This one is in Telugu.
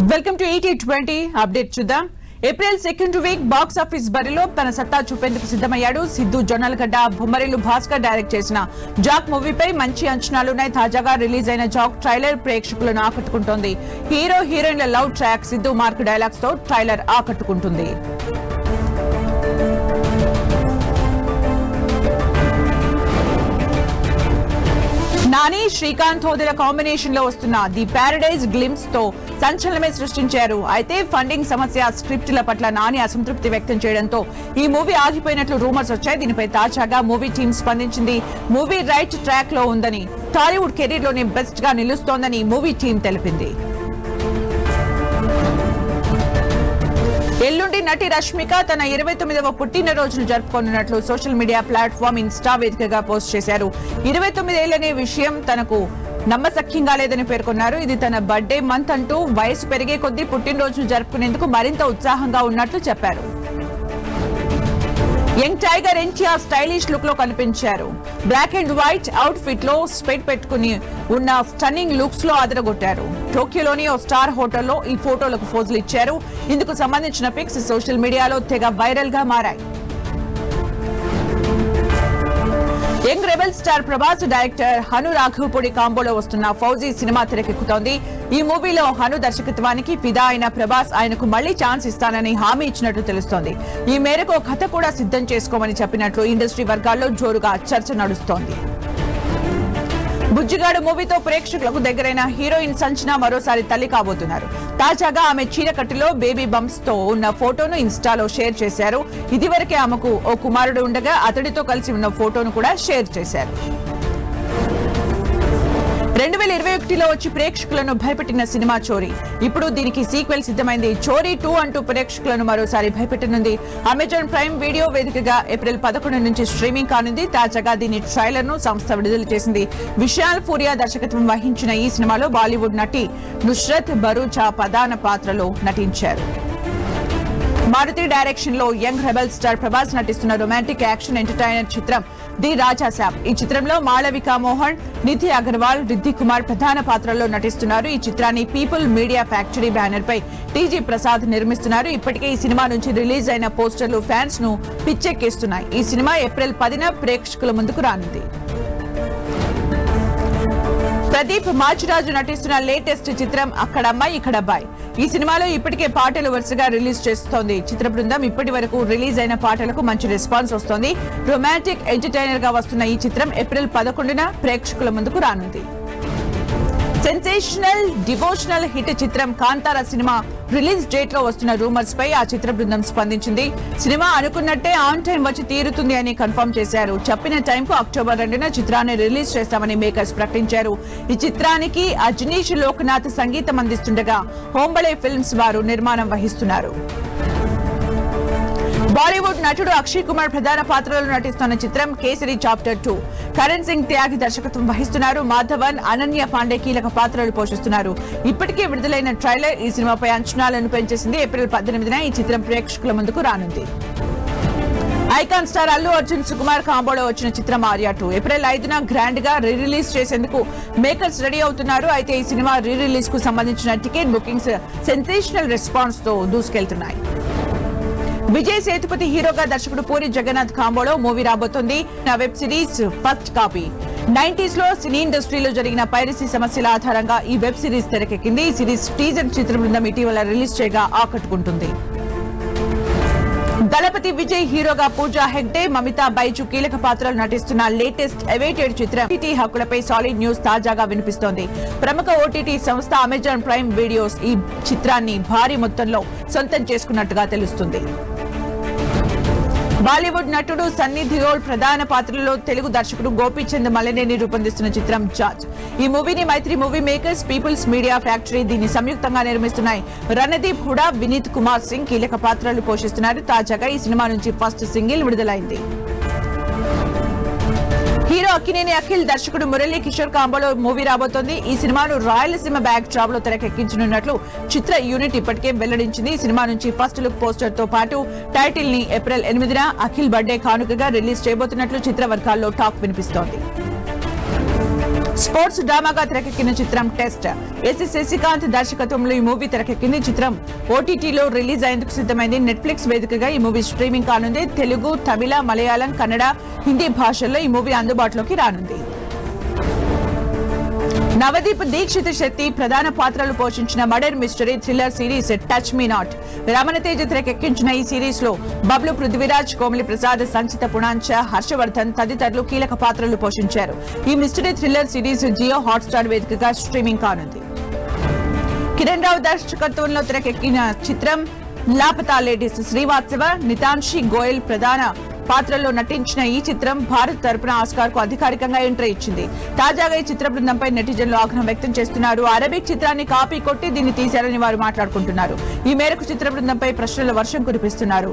Welcome to eighty twenty update చూద్దాం. April second week box office బరిలో తన సత్తా చూపేందుకు సిద్ధమయ్యాడు. సిద్ధు జొన్నలగడ్డ బొమ్మరిల్లు భాస్కర్ డైరెక్ట్ చేసిన జాక్ మూవీపై మంచి అంచనాలున్నాయి. తాజాగా రిలీజ్ అయిన జాక్ ట్రైలర్ ప్రేక్షకులను ఆకట్టుకుంటోంది. హీరో హీరోయిన్ల లవ్ ట్రాక్ సిద్ధు మార్క్ డైలాగ్స్తో ట్రైలర్ ఆకట్టుకుంటుంది. కానీ శ్రీకాంత్ హోదెల కాంబినేషన్లో వస్తున్న ది పారడైజ్ గ్లిమ్స్తో సంచలనమే సృష్టించారు. అయితే ఫండింగ్ సమస్య స్క్రిప్టుల పట్ల నాని అసంతృప్తి వ్యక్తం చేయడంతో ఈ మూవీ ఆగిపోయినట్లు రూమర్స్ వచ్చాయి. దీనిపై తాజాగా మూవీ టీం స్పందించింది. మూవీ రైట్ ట్రాక్లో ఉందని టాలీవుడ్ కెరీర్లోనే బెస్ట్గా నిలుస్తోందని మూవీ టీం తెలిపింది. ఎల్లుండి నటి రష్మిక తన ఇరవై తొమ్మిదవ పుట్టినరోజును జరుపుకోనున్నట్లు సోషల్ మీడియా ప్లాట్ఫామ్ ఇన్స్టా వేదికగా పోస్ట్ చేశారు. ఇరవై తొమ్మిదేళ్ళనే విషయం తనకు నమ్మసఖ్యంగా లేదని పేర్కొన్నారు. ఇది తన బర్త్డే మంత్ అంటూ వయసు పెరిగే కొద్దీ పుట్టినరోజును జరుపుకునేందుకు మరింత ఉత్సాహంగా ఉన్నట్లు చెప్పారు. యంగ్ టైగర్ ఎన్టీఆర్ స్టైలిష్ లుక్లో కనిపించారు. బ్లాక్ అండ్ వైట్ అవుట్ ఫిట్లో స్పెట్ పెట్టుకుని ఉన్న స్టన్నింగ్ లుక్స్లో అదరగొట్టారు. టోక్యోలోని ఓ స్టార్ హోటల్లో ఈ ఫోటోలకు ఫోజులు ఇచ్చారు. ఇందుకు సంబంధించిన పిక్స్ సోషల్ మీడియాలో తెగ వైరల్గా మారాయి. Young rebel star Prabhas director Hanu Raghavapudi కాంబోలో వస్తున్న ఫౌజీ సినిమా తెరకెక్కుతోంది. ఈ మూవీలో హను దర్శకత్వానికి ఫిదా అయిన ప్రభాస్ ఆయనకు మళ్ళీ ఛాన్స్ ఇస్తానని హామీ ఇచ్చినట్లు తెలుస్తోంది. ఈ మేరకు ఓ కథ కూడా సిద్ధం చేసుకోమని చెప్పినట్లు ఇండస్ట్రీ వర్గాల్లో జోరుగా చర్చ నడుస్తోంది. బుజ్జిగాడు మూవీతో ప్రేక్షకులకు దగ్గరైన హీరోయిన్ సంచన మరోసారి తల్లి కాబోతున్నారు. తాజాగా ఆమె చీరకట్టులో బేబీ బంప్స్తో ఉన్న ఫోటోను ఇన్స్టాలో షేర్ చేశారు. ఇదివరకే ఆమెకు ఓ కుమారుడు ఉండగా అతడితో కలిసి ఉన్న ఫోటోను కూడా షేర్ చేశారు. రెండు వేల ఇరవై ఒకటిలో వచ్చి ప్రేక్షకులను భయపెట్టిన సినిమా చోరీ. ఇప్పుడు దీనికి సీక్వెల్ సిద్ధమైంది. చోరీ టూ అంటూ ప్రేక్షకులను మరోసారి భయపెట్టనుంది. అమెజాన్ ప్రైమ్ వీడియో వేదికగా ఏప్రిల్ పదకొండు నుంచి స్ట్రీమింగ్ కానుంది. తాజాగా దీని ట్రైలర్ను సంస్థ విడుదల చేసింది. విశాల్ ఫూరియా దర్శకత్వం వహించిన ఈ సినిమాలో బాలీవుడ్ నటి నుష్రత్ బరూచా ప్రధాన పాత్రలో నటించారు. మారుతి డైరెక్షన్లో యంగ్ రెబల్ స్టార్ ప్రభాస్ నటిస్తున్న రొమాంటిక్ యాక్షన్ ఎంటర్టైనర్ చిత్రం ది రాజా శాప్ ఈ చిత్రంలో మాళవిక మోహన్ నిధి అగర్వాల్ రిద్ది కుమార్ ప్రధాన పాత్రల్లో నటిస్తున్నారు. ఈ చిత్రాన్ని పీపుల్ మీడియా ఫ్యాక్టరీ బ్యానర్ పై టీజీ ప్రసాద్ నిర్మిస్తున్నారు. ఇప్పటికే ఈ సినిమా నుంచి రిలీజ్ అయిన పోస్టర్లు ఫ్యాన్స్ను పిచ్చెక్కిస్తున్నాయి. ఈ సినిమా ఏప్రిల్ పదిన ప్రేక్షకుల ముందుకు రానుంది. ప్రదీప్ మాచిరాజు నటిస్తున్న లేటెస్ట్ చిత్రం అక్కడమ్మాయి ఇక్కడబ్బాయి ఈ సినిమాలో ఇప్పటికే పాటలు వరుసగా రిలీజ్ చేస్తోంది. చిత్ర బృందం ఇప్పటి వరకు రిలీజ్ అయిన పాటలకు మంచి రెస్పాన్స్ వస్తోంది. రొమాంటిక్ ఎంటర్టైనర్గా వస్తున్న ఈ చిత్రం ఏప్రిల్ పదకొండున ప్రేక్షకుల ముందుకు రానుంది. సెన్సేషనల్ డివోషనల్ హిట్ చిత్రం కాంతార సినిమా రిలీజ్ డేట్లో వస్తున్న రూమర్స్ పై ఆ చిత్ర బృందం స్పందించింది. సినిమా అనుకున్నట్టే ఆన్ టైం వచ్చి తీరుతుంది అని కన్ఫర్మ్ చేశారు. చెప్పిన టైం కు అక్టోబర్ రెండున చిత్రాన్ని రిలీజ్ చేస్తామని మేకర్స్ ప్రకటించారు. ఈ చిత్రానికి అజనీష్ లోక్నాథ్ సంగీతం అందిస్తుండగా హోంబళే ఫిల్మ్స్ వారు నిర్మాణం వహిస్తున్నారు. బాలీవుడ్ నటుడు అక్షయ్ కుమార్ ప్రధాన పాత్రలో నటిస్తున్న చిత్రం కేసరి చాప్టర్ టూ కరణ్ సింగ్ త్యాగి దర్శకత్వం వహిస్తున్నారు. మాధవన్ అనన్య పాండే కీలక పాత్రలు పోషిస్తున్నారు. ఇప్పటికే విడుదలైన ట్రైలర్ ఈ సినిమాపై అంచనాలను పెంచేసింది. ఏప్రిల్ పద్దెనిమిదిన ఈ చిత్రం ప్రేక్షకుల ముందుకు రానుంది. ఐకాన్ స్టార్ అల్లు అర్జున్ సుకుమార్ కాంబోలో వచ్చిన చిత్రం ఆర్యా టూ. ఏప్రిల్ ఐదున గ్రాండ్గా రీ రిలీజ్ చేసేందుకు మేకర్స్ రెడీ అవుతున్నారు. అయితే ఈ సినిమా రీ రిలీజ్కు సంబంధించిన టికెట్ బుకింగ్స్ సెన్సేషనల్ రెస్పాన్స్తో దూసుకెళ్తున్నాయి. విజయ్ సేతుపతి హీరోగా దర్శకుడు పూరి జగన్నాథ్ కాంబోలో మూవీ రాబోతోంది. నా వెబ్ సిరీస్ ఫస్ట్ కాపీ. నైన్టీస్లో సినీ ఇండస్ట్రీలో జరిగిన పైరసీ సమస్యల ఆధారంగా ఈ వెబ్ సిరీస్ తెరకెక్కింది. ఈ సిరీస్ టీజర్ చిత్ర బృందం ఇటీవల రిలీజ్ చేయగా ఆకట్టుకుంటుంది. దళపతి విజయ్ హీరోగా పూజా హెగ్డే మమితా బైజు కీలక పాత్రలు నటిస్తున్న లేటెస్ట్ అవైటెడ్ చిత్రం ఓటీటీ హక్కులపై సాలిడ్ న్యూస్ తాజాగా వినిపిస్తోంది. ప్రముఖ ఓటీటీ సంస్థ అమెజాన్ ప్రైమ్ వీడియోస్ ఈ చిత్రాన్ని భారీ మొత్తంలో సొంతం చేసుకున్నట్టుగా తెలుస్తుంది. బాలీవుడ్ నటుడు సన్నీ దియోల్ ప్రధాన పాత్రలో తెలుగు దర్శకుడు గోపీచంద్ మలనేని రూపొందిస్తున్న చిత్రం జాజ్. ఈ మూవీని Mythri movie makers people's media factory దీన్ని సంయుక్తంగా నిర్మిస్తున్నాయి. రణదీప్ హుడా వినీత్ కుమార్ సింగ్ కీలక పాత్రలు పోషిస్తున్నారు. తాజాగా ఈ సినిమా నుంచి ఫస్ట్ సింగిల్ విడుదలైంది. హీరో అక్కినేని అఖిల్ దర్శకుడు మురళీ కిషోర్ కాంబోలో మూవీ రాబోతోంది. ఈ సినిమాను రాయలసీమ బ్యాక్ డ్రాప్లో తెరకెక్కించనున్నట్లు చిత్ర యూనిట్ ఇప్పటికే వెల్లడించింది. ఈ సినిమా నుంచి ఫస్ట్ లుక్ పోస్టర్తో పాటు టైటిల్ని ఏప్రిల్ ఎనిమిదిన అఖిల్ బర్త్డే కానుకగా రిలీజ్ చేయబోతున్నట్లు చిత్ర వర్గాల్లో టాక్ వినిపిస్తోంది. స్పోర్ట్స్ డ్రామాగా తెరకెక్కిన చిత్రం టెస్ట్. ఎస్ఎస్ శశికాంత్ దర్శకత్వంలో ఈ మూవీ తెరకెక్కింది చిత్రం. ఓటీటీలో రిలీజ్ అయ్యేందుకు సిద్ధమైంది నెట్ఫ్లిక్స్ వేదికగా ఈ మూవీ స్ట్రీమింగ్ కానుంది. తెలుగు తమిళ మలయాళం కన్నడ హిందీ భాషల్లో ఈ మూవీ అందుబాటులోకి రానుంది. నవదీప్ దీక్షిత్ శెట్టి ప్రధాన పాత్రలు పోషించిన murder mystery thriller series touch me not Ramanateja తెరకెక్కించిన ఈ సిరీస్లో బబ్లు పృథ్వీరాజ్ కోమలి ప్రసాద్ సంచిత పుణాంచ హర్షవర్ధన్ తదితరులు కీలక పాత్రలు పోషించారు. ఈ mystery thriller series Jio Hotstar వేదికగా స్ట్రీమింగ్ కానుంది. కిరణ్ రావు దర్శకత్వంలో తెరకెక్కిన చిత్రం లాపతా లేడీస్ శ్రీవాత్సవ నితాంషి గోయల్ ప్రధాన పాత్రల్లో నటించిన ఈ చిత్రం భారత్ తరపున ఆస్కార్కు అధికారికంగా ఎంట్రీ ఇచ్చింది. తాజాగా ఈ చిత్ర బృందంపై నెటిజన్లు ఆగ్రహం వ్యక్తం చేస్తున్నారు. అరబిక్ చిత్రాన్ని కాపీ కొట్టి దీన్ని తీశారని వారు మాట్లాడుకుంటున్నారు. ఈ మేరకు చిత్ర బృందంపై ప్రశ్నల వర్షం కురిపిస్తున్నారు.